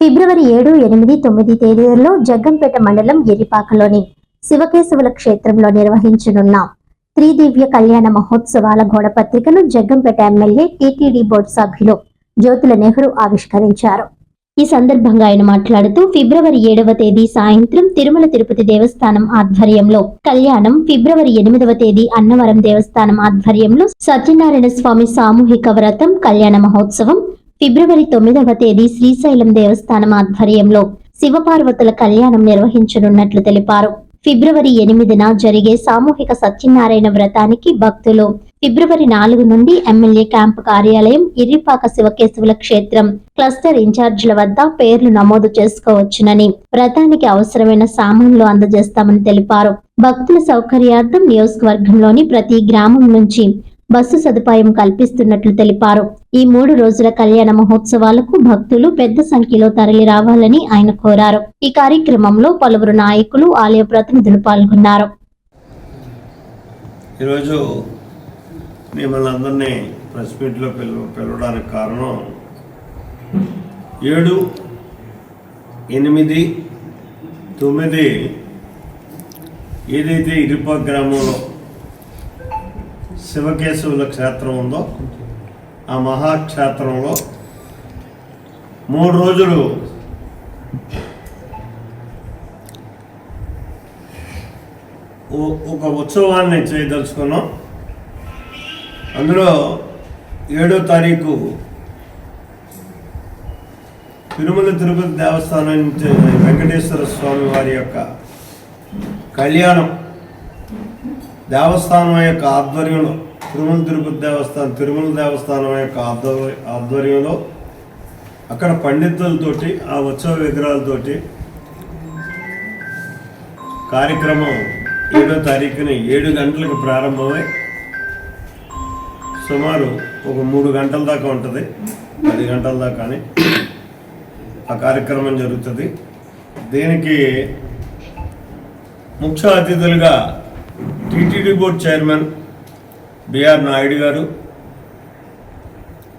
ఫిబ్రవరి ఏడు ఎనిమిది తొమ్మిది తేదీలలో జగ్గంపేట మండలం ఎరిపాకలోని శివకేశవుల క్షేత్రంలో నిర్వహించనున్న. త్రిదివ్య కళ్యాణ మహోత్సవాల గోడపత్రికను జగ్గంపేట ఎమ్మెల్యే టీటీడీ బోర్డు సభ్యులు జ్యోతుల నెహ్రూ ఆవిష్కరించారు. ఈ సందర్భంగా ఆయన మాట్లాడుతూ ఫిబ్రవరి ఏడవ తేదీ సాయంత్రం తిరుమల తిరుపతి దేవస్థానం ఆధ్వర్యంలో కళ్యాణం ఫిబ్రవరి ఎనిమిదవ తేదీ అన్నవరం దేవస్థానం ఆధ్వర్యంలో సత్యనారాయణ స్వామి సామూహిక వ్రతం కళ్యాణ మహోత్సవం ఫిబ్రవరి తొమ్మిదవ తేదీ శ్రీశైలం దేవస్థానం ఆధ్వర్యంలో శివపార్వతుల కళ్యాణం నిర్వహించనున్నట్లు తెలిపారు. ఫిబ్రవరి ఎనిమిదిన జరిగే సామూహిక సత్యనారాయణ వ్రతానికి భక్తులు ఫిబ్రవరి నాలుగు నుండి ఎమ్మెల్యే క్యాంపు కార్యాలయం ఇర్రిపాక శివకేశవుల క్షేత్రం క్లస్టర్ ఇన్ఛార్జీల వద్ద పేర్లు నమోదు చేసుకోవచ్చునని వ్రతానికి అవసరమైన సామాన్లు అందజేస్తామని తెలిపారు. భక్తుల సౌకర్యార్థం నియోజకవర్గంలోని ప్రతి గ్రామం నుంచి బస్సు సదుపాయం కల్పిస్తున్నట్లు తెలిపారు. ఈ మూడు రోజుల కళ్యాణ మహోత్సవాలకు భక్తులు పెద్ద సంఖ్యలో తరలి రావాలని ఆయన కోరారు. ఈ కార్యక్రమంలో పలువురు నాయకులు ఆలయ ప్రతినిధులు పాల్గొన్నారు. ఈరోజు మిమ్మల్ని అందరినీ ప్రెస్ మీట్లో పిలువ పిలవడానికి కారణం ఏడు ఎనిమిది తొమ్మిది ఏదైతే ఇరుప గ్రామంలో శివకేశవుల క్షేత్రం ఉందో ఆ మహాక్షేత్రంలో మూడు రోజులు ఒక ఉత్సవాన్ని చేయదలుచుకున్నాం. అందులో ఏడో తారీఖు తిరుమల తిరుపతి దేవస్థానం వెంకటేశ్వర స్వామి వారి యొక్క కళ్యాణం దేవస్థానం యొక్క ఆధ్వర్యంలో తిరుమల తిరుపతి దేవస్థానం తిరుమల దేవస్థానం యొక్క ఆధ్వర్య ఆధ్వర్యంలో అక్కడ పండితులతోటి ఆ ఉత్సవ విగ్రహాలతోటి కార్యక్రమం ఏడో తారీఖున ఏడు గంటలకు ప్రారంభమై సుమారు ఒక మూడు గంటల దాకా ఉంటుంది. పది గంటల దాకా అని ఆ కార్యక్రమం జరుగుతుంది. దీనికి ముఖ్య అతిథులుగా TTD board chairman B R Naidu garu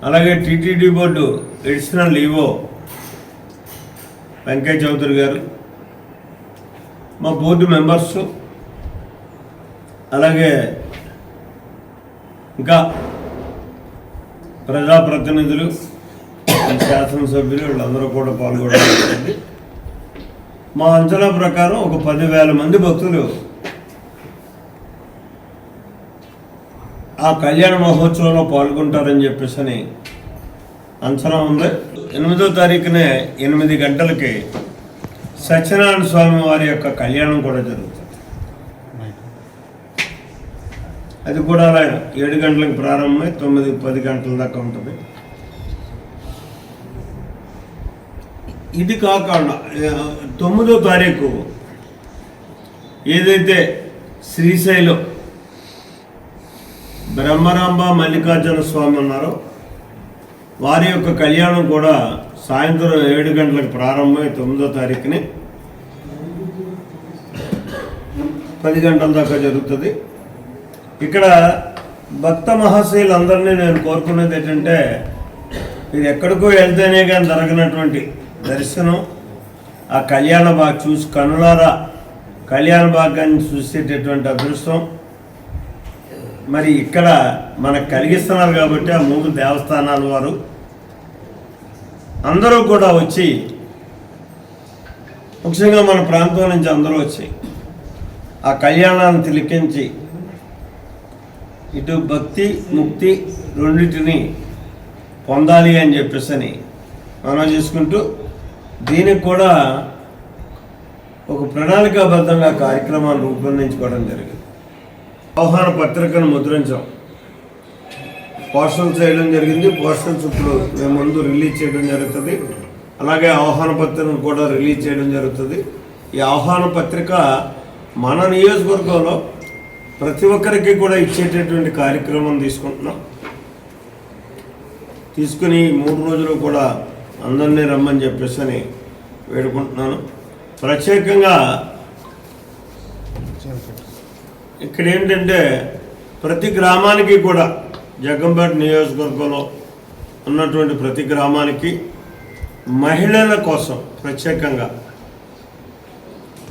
అలాగే TTD board additional EO Venkaiah Chowdary garu మా బోర్డు మెంబర్స్ అలాగే ఇంకా ప్రజాప్రతినిధులు శాసనసభ్యులు వీళ్ళందరూ కూడా పాల్గొనడం జరిగింది. మా అంచనా ప్రకారం ఒక పదివేల మంది భక్తులు ఆ కళ్యాణ మహోత్సవంలో పాల్గొంటారని చెప్పేసి అని అంచనా ఉంది. ఎనిమిదో తారీఖునే ఎనిమిది గంటలకి సత్యనారాయణ స్వామి వారి యొక్క కళ్యాణం కూడా జరుగుతుంది. అది కూడా అలా ఏడు గంటలకు ప్రారంభమై తొమ్మిది పది గంటల దాకా ఉంటుంది. ఇది కాకుండా తొమ్మిదో తారీఖు ఏదైతే శ్రీశైలం బ్రహ్మరాంబ మల్లికార్జున స్వామి ఉన్నారు. వారి యొక్క కళ్యాణం కూడా సాయంత్రం ఏడు గంటలకు ప్రారంభమై తొమ్మిదో తారీఖుని పది గంటల దాకా జరుగుతుంది. ఇక్కడ భక్త మహాశయులందరినీ నేను కోరుకునేది ఏంటంటే మీరు ఎక్కడికో వెళ్తేనే కానీ జరగనటువంటి దర్శనం ఆ కళ్యాణ బాగా చూసి కనులారా కళ్యాణ భాగాన్ని చూసేటటువంటి అదృష్టం మరి ఇక్కడ మనకు కలిగిస్తున్నారు కాబట్టి ఆ మూడు దేవస్థానాల వారు. అందరూ కూడా వచ్చి ముఖ్యంగా మన ప్రాంతం నుంచి అందరూ వచ్చి ఆ కళ్యాణాన్ని తిలికించి ఇటు భక్తి ముక్తి రెండింటిని పొందాలి అని చెప్పేసి అని మనం చేసుకుంటూ దీనికి కూడా ఒక ప్రణాళికాబద్ధంగా కార్యక్రమాలు రూపొందించుకోవడం జరిగింది. ఆహ్వాన పత్రికను ముద్రించాం. పోస్టల్స్ చేయడం జరిగింది. పోస్టల్స్ ఇప్పుడు మేము ముందు రిలీజ్ చేయడం జరుగుతుంది. అలాగే ఆహ్వాన పత్రికను కూడా రిలీజ్ చేయడం జరుగుతుంది. ఈ ఆహ్వాన పత్రిక మన నియోజకవర్గంలో ప్రతి ఒక్కరికి కూడా ఇచ్చేటటువంటి కార్యక్రమం తీసుకుంటున్నాం. తీసుకుని మూడు రోజులు కూడా అందరినీ రమ్మని చెప్పేసి అని వేడుకుంటున్నాను. ప్రత్యేకంగా ఇక్కడ ఏంటంటే ప్రతి గ్రామానికి కూడా జగ్గంపేట నియోజకవర్గంలో ఉన్నటువంటి ప్రతి గ్రామానికి మహిళల కోసం ప్రత్యేకంగా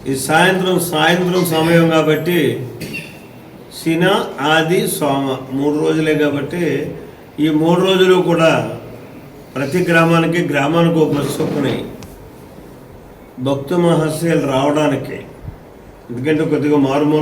ఈ సాయంత్రం సాయంత్రం సమయం కాబట్టి శిన ఆది సోమ మూడు రోజులే కాబట్టి ఈ మూడు రోజులు కూడా ప్రతి గ్రామానికి గ్రామానికి ఒక చొప్పున భక్తు మహర్షులు రావడానికి. ఎందుకంటే కొద్దిగా మారుమూల